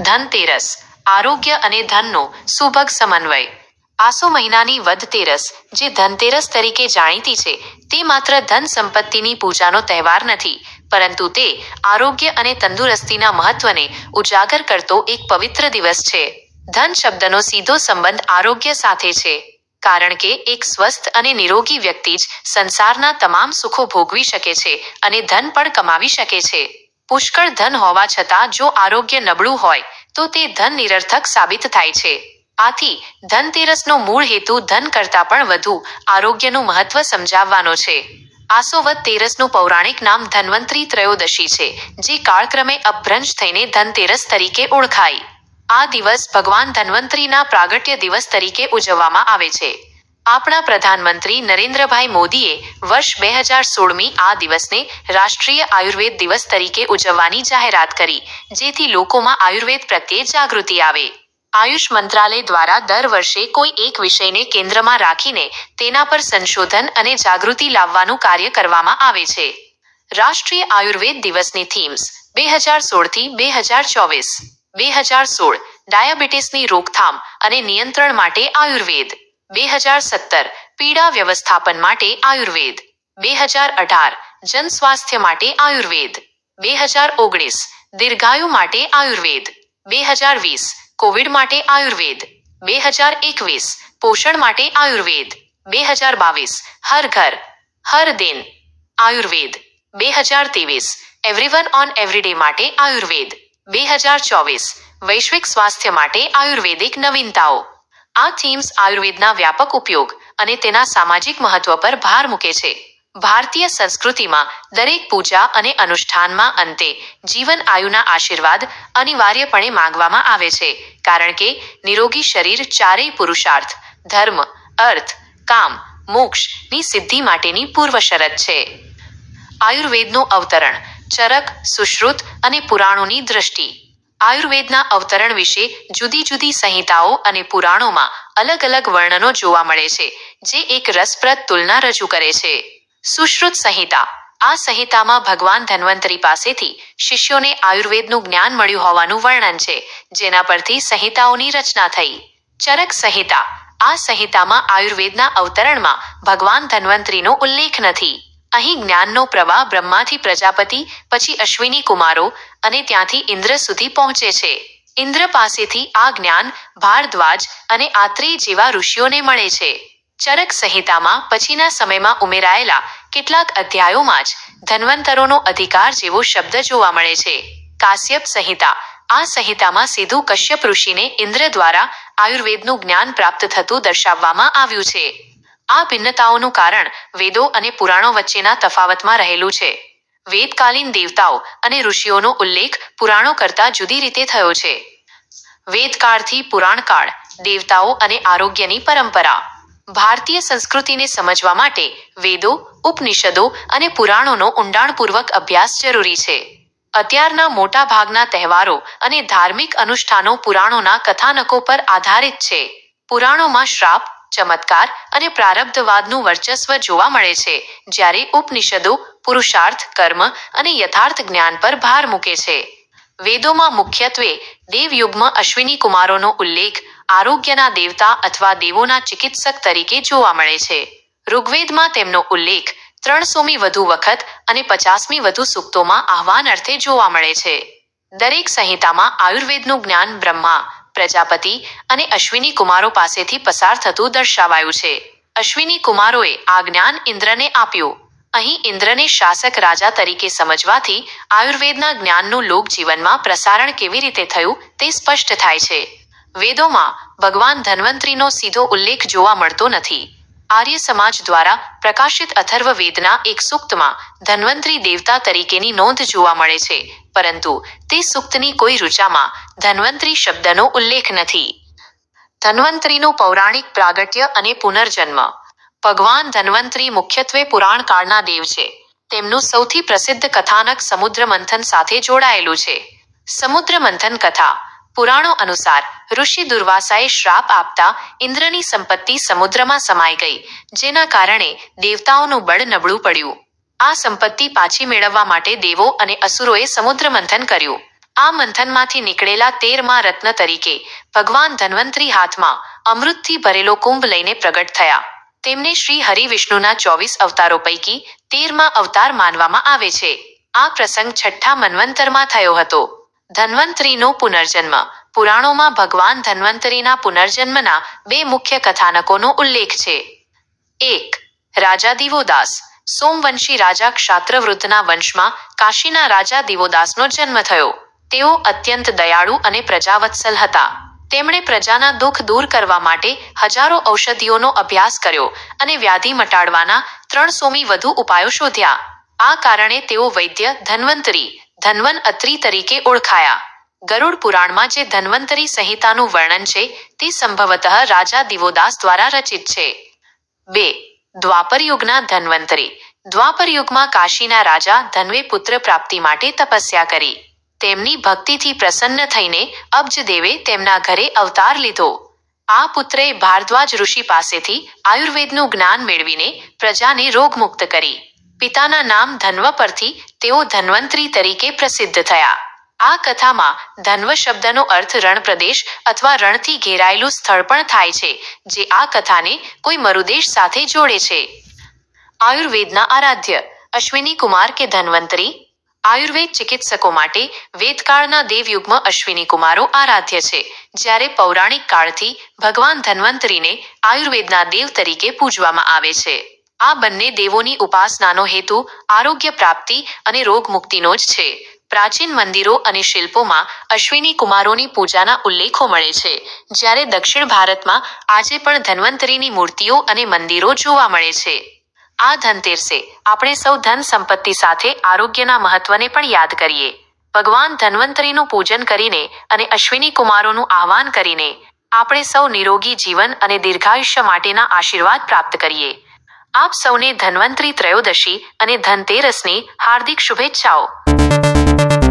ધનતેરસ આરોગ્ય અને ધનનો સુભગ સમન્વય. આસો મહિનાની વધ જે ધનતેરસ તરીકે જાણીતી છે, તે માત્ર ધન સંપત્તિની પૂજાનો તહેવાર નથી, પરંતુ તે આરોગ્ય અને તંદુરસ્તીના મહત્વને ઉજાગર કરતો એક પવિત્ર દિવસ છે. ધન શબ્દનો સીધો સંબંધ આરોગ્ય સાથે છે, કારણ કે એક સ્વસ્થ અને નિરોગી વ્યક્તિ જ સંસારના તમામ સુખો ભોગવી શકે છે અને ધન પણ કમાવી શકે છે. પુષ્કળ ધન હોવા છતાં જો આરોગ્ય નબળું હોય, તો તે ધન નિરર્થક સાબિત થાય છે. આથી ધનતેરસનો મૂળ હેતુ ધન કરતાં પણ વધુ આરોગ્યનું મહત્વ સમજાવવાનો છે. આસોવત તેરસનું પૌરાણિક નામ ધન્વંતરી ત્રયોદશી છે, જે કાળક્રમે અપભ્રંશ થઈને ધનતેરસ તરીકે ઓળખાઈ આ દિવસ ભગવાન ધન્વંતરીના પ્રાગટ્ય દિવસ તરીકે ઉજવવામાં આવે છે. આપણા પ્રધાનમંત્રી નરેન્દ્રભાઈ મોદીએ વર્ષ બે હજાર સોળમી આ દિવસને રાષ્ટ્રીય આયુર્વેદ દિવસ તરીકે ઉજવવાની જાહેરાત કરી, જેથી લોકોમાં આયુર્વેદ પ્રત્યે જાગૃતિ આવે. આયુષ મંત્રાલય દ્વારા દર વર્ષે કોઈ એક વિષયને કેન્દ્રમાં રાખીને તેના પર સંશોધન અને જાગૃતિ લાવવાનું કાર્ય કરવામાં આવે છે. રાષ્ટ્રીય આયુર્વેદ દિવસની થીમ્સ, બે હજાર સોળથી બે હજાર ચોવીસ, બે હજાર સોળ, ડાયાબિટીસની રોકથામ અને નિયંત્રણ માટે આયુર્વેદ. બે હજાર સત્તર, પીડા વ્યવસ્થાપન માટે આયુર્વેદ. બે હજાર અઢાર, જન સ્વાસ્થ્ય માટે આયુર્વેદ. બે હજાર ઓગણીસ, દીર્ઘાયુ માટે આયુર્વેદ. બે હજાર વીસ, કોવિડ માટે આયુર્વેદ. બે હજાર એકવીસ, પોષણ માટે આયુર્વેદ. બે હજાર બાવીસ, હર ઘર, હર દિન, આયુર્વેદ. બે હજાર ત્રેવીસ, એવરીવન ઓન એવરીડે માટે આયુર્વેદ. બે હજાર ચોવીસ, વૈશ્વિક સ્વાસ્થ્ય માટે આયુર્વેદિક નવીનતાઓ. આ થીમ્સ આયુર્વેદના વ્યાપક ઉપયોગ અને તેના સામાજિક મહત્વ પર ભાર મૂકે છે. ભારતીય સંસ્કૃતિમાં દરેક પૂજા અને અનુષ્ઠાનમાં અંતે જીવન આયુના આશીર્વાદ અનિવાર્યપણે માંગવામાં આવે છે. કારણ કે નિરોગી શરીર ચારેય પુરુષાર્થ, ધર્મ, અર્થ, કામ મોક્ષની સિદ્ધિ માટેની પૂર્વ શરત છે. આયુર્વેદનું અવતરણ ચરક, સુશ્રુત અને પુરાણોની દ્રષ્ટિ આયુર્વેદના અવતરણ વિશે જુદી જુદી સંહિતાઓ અને પુરાણોમાં અલગ અલગ વર્ણનો જોવા મળે છે, જે એક રસપ્રદ તુલના રજૂ કરે છે. સુશ્રુત સંહિતા. આ સંહિતામાં ભગવાન ધન્વંતરી પાસેથી શિષ્યોને આયુર્વેદનું જ્ઞાન મળ્યું હોવાનું વર્ણન છે, જેના પરથી સંહિતાઓની રચના થઈ. ચરક સંહિતા. આ સંહિતામાં આયુર્વેદના અવતરણમાં ભગવાન ધન્વંતરીનો ઉલ્લેખ નથી. અહીં જ્ઞાનનો પ્રવાહ બ્રહ્માથી પ્રજાપતિ, પછી અશ્વિની કુમારો અને ત્યાંથી ઇન્દ્ર સુધી પહોંચે છે. ઇન્દ્ર પાસેથી આ જ્ઞાન ભારદ્વાજ અને આત્રેય જેવા ઋષિઓને મળે છે. ચરક સંહિતામાં પછીના સમયમાં ઉમેરાયેલા કેટલાક અધ્યાયોમાં જ ધન્વંતરોનો અધિકાર જેવો શબ્દ જોવા મળે છે. કાશ્યપ સંહિતા. આ સંહિતામાં સીધું કશ્યપ ઋષિને ઇન્દ્ર દ્વારા આયુર્વેદનું જ્ઞાન પ્રાપ્ત થતું દર્શાવવામાં આવ્યું છે. આ ભિન્નતાઓનું કારણ વેદો અને પુરાણો વચ્ચેના તફાવતમાં રહેલું છે. વેદકાલીન દેવતાઓ અને ઋષિઓનો ઉલ્લેખ પુરાણો કરતાં જુદી રીતે થયો છે. વેદકાળથી પુરાણકાળ, દેવતાઓ અને આરોગ્યની પરંપરા. ભારતીય સંસ્કૃતિને સમજવા માટે વેદો, ઉપનિષદો અને પુરાણોનો ઊંડાણપૂર્વક અભ્યાસ જરૂરી છે. અત્યારના મોટા ભાગના તહેવારો અને ધાર્મિક અનુષ્ઠાનો પુરાણોના કથાનકો પર આધારિત છે. પુરાણોમાં શ્રાપ ચમત્કાર અને પ્રારબ્ધવાદનું વર્ચસ્વ જોવા મળે છે, જ્યારે ઉપનિષદો પુરુષાર્થ, કર્મ અને યથાર્થ જ્ઞાન પર ભાર મૂકે છે. વેદોમાં મુખ્યત્વે દેવયુગ્મ અશ્વિની કુમારોનો ઉલ્લેખ આરોગ્યના દેવતા અથવા દેવોના ચિકિત્સક તરીકે જોવા મળે છે. ઋગ્વેદમાં તેમનો ઉલ્લેખ ત્રણસોમી વધુ વખત અને પચાસમી વધુ સૂક્તોમાં આહવાન અર્થે જોવા મળે છે. દરેક સંહિતામાં આયુર્વેદનું જ્ઞાન બ્રહ્મા પ્રજાપતિ અને અશ્વિની કુમારો પાસેથી પસાર થતું દર્શાવાયું છે. અશ્વિની કુમારોએ આ જ્ઞાન ઇન્દ્રને આપ્યું. અહીં ઇન્દ્રને શાસક રાજા તરીકે સમજવાથી આયુર્વેદના જ્ઞાનનું લોકજીવનમાં પ્રસારણ કેવી રીતે થયું તે સ્પષ્ટ થાય છે. વેદોમાં ભગવાન ધન્વંતરીનો સીધો ઉલ્લેખ જોવા મળતો નથી. આર્ય સમાજ દ્વારા પ્રકાશિત અથર્વ વેદના એક સૂક્તમાં ધન્વંતરી દેવતા તરીકેની નોંધ જોવા મળે છે. પરંતુ તે સૂક્તની કોઈ ઋચામાં ધન્વંતરી શબ્દનો ઉલ્લેખ નથી. ધન્વંતરીનું પૌરાણિક પ્રાગટ્ય અને પુનર્જન્મ. ભગવાન ધન્વંતરી મુખ્યત્વે પુરાણ કાળના દેવ છે. તેમનું સૌથી પ્રસિદ્ધ કથાનક સમુદ્ર મંથન સાથે જોડાયેલું છે. સમુદ્ર મંથન કથા પુરાણો અનુસાર ઋષિ દુર્વાસાએ શ્રાપ આપતા ઇન્દ્રની સંપત્તિ સમુદ્રમાં સમાઈ ગઈ, જેના કારણે દેવતાઓનું બળ નબળું પડ્યું. આ સંપત્તિ પાછી મેળવવા માટે દેવો અને અસુરોએ સમુદ્ર મંથન કર્યું. આ મંથનમાંથી નીકળેલા તેરમાં રત્ન તરીકે ભગવાન ધન્વંતરી હાથમાં અમૃતથી ભરેલો કુંભ લઈને પ્રગટ થયા. તેમને શ્રી હરિવિષ્ણુના ચોવીસ અવતારો પૈકી તેરમાં અવતાર માનવામાં આવે છે. આ પ્રસંગ છઠ્ઠા મન્વંતરમાં થયો હતો. ધન્વંતરીનો પુનર્જન્મ. પુરાણોમાં ભગવાન ધન્વંતરીના પુનર્જન્મના બે મુખ્ય કથાનકોનો ઉલ્લેખ છે. એક, રાજા દિવોદાસ. સોમવંશી રાજા ક્ષાત્રવૃદ્ધના વંશમાં કાશીના રાજા દિવોદાસનો જન્મ થયો. તેઓ અત્યંત દયાળુ અને પ્રજાવત્સલ હતા. તેમણે પ્રજાના દુઃખ દૂર કરવા માટે હજારો ઔષધિઓનો અભ્યાસ કર્યો અને વ્યાધિ મટાડવાના ત્રણસોમી વધુ ઉપાયો શોધ્યા. આ કારણે તેઓ વૈદ્ય, ધન્વંતરી ધન્વન અત્રી તરીકે ઓળખાયા. ગરુડ પુરાણમાં જે ધન્વંતરી સંહિતાનું વર્ણન છે, તે સંભવતઃ રાજા દિવોદાસ દ્વારા રચિત છે. બે. દ્વાપર યુગના ધન્વંતરી. દ્વાપર યુગમાં કાશીના રાજા ધન્વે પુત્ર પ્રાપ્તિ માટે તપસ્યા કરી. તેમની ભક્તિથી પ્રસન્ન થઈને અબ્જદેવે તેમના ઘરે અવતાર લીધો. આ પુત્રે ભારદ્વાજ ઋષિ પાસેથી આયુર્વેદનું જ્ઞાન મેળવીને પ્રજાને રોગમુક્ત કરી. પિતાના નામ ધન્વ પરથી તેઓ ધન્વંતરી તરીકે પ્રસિદ્ધ થયા. આ કથામાં ધન્વ શબ્દનો અર્થ રણપ્રદેશ અથવા રણથી ઘેરાયેલું સ્થળ પણ થાય છે, જે આ કથાને કોઈ મરુદેશ સાથે જોડે છે. આયુર્વેદના આરાધ્ય, અશ્વિની કુમાર કે ધન્વંતરી. આયુર્વેદ ચિકિત્સકો માટે વેદકાળના દેવયુગમાં અશ્વિની કુમારો આરાધ્ય છે, જ્યારે પૌરાણિક કાળથી ભગવાન ધન્વંતરીને આયુર્વેદના દેવ તરીકે પૂજવામાં આવે છે. આ બંને દેવોની ઉપાસનાનો હેતુ આરોગ્ય પ્રાપ્તિ અને રોગ મુક્તિનો જ છે. પ્રાચીન મંદિરો અને શિલ્પોમાં અશ્વિની કુમારોની પૂજાના ઉલ્લેખો મળે છે. જ્યારે દક્ષિણ ભારતમાં આજે પણ ધન્વંતરીની મૂર્તિઓ અને મંદિરો જોવા મળે છે. આ ધનતેરસે આપણે સૌ ધન સંપત્તિ સાથે આરોગ્યના મહત્વને પણ યાદ કરીએ. ભગવાન ધન્વંતરીનું પૂજન કરીને અને અશ્વિની કુમારોનું આહ્વાન કરીને આપણે સૌ નિરોગી જીવન અને દીર્ઘાયુષ્ય માટેના આશીર્વાદ પ્રાપ્ત કરીએ. આપ સૌને ધન્વંતરી ત્રયોદશી અને ધનતેરસની હાર્દિક શુભેચ્છાઓ.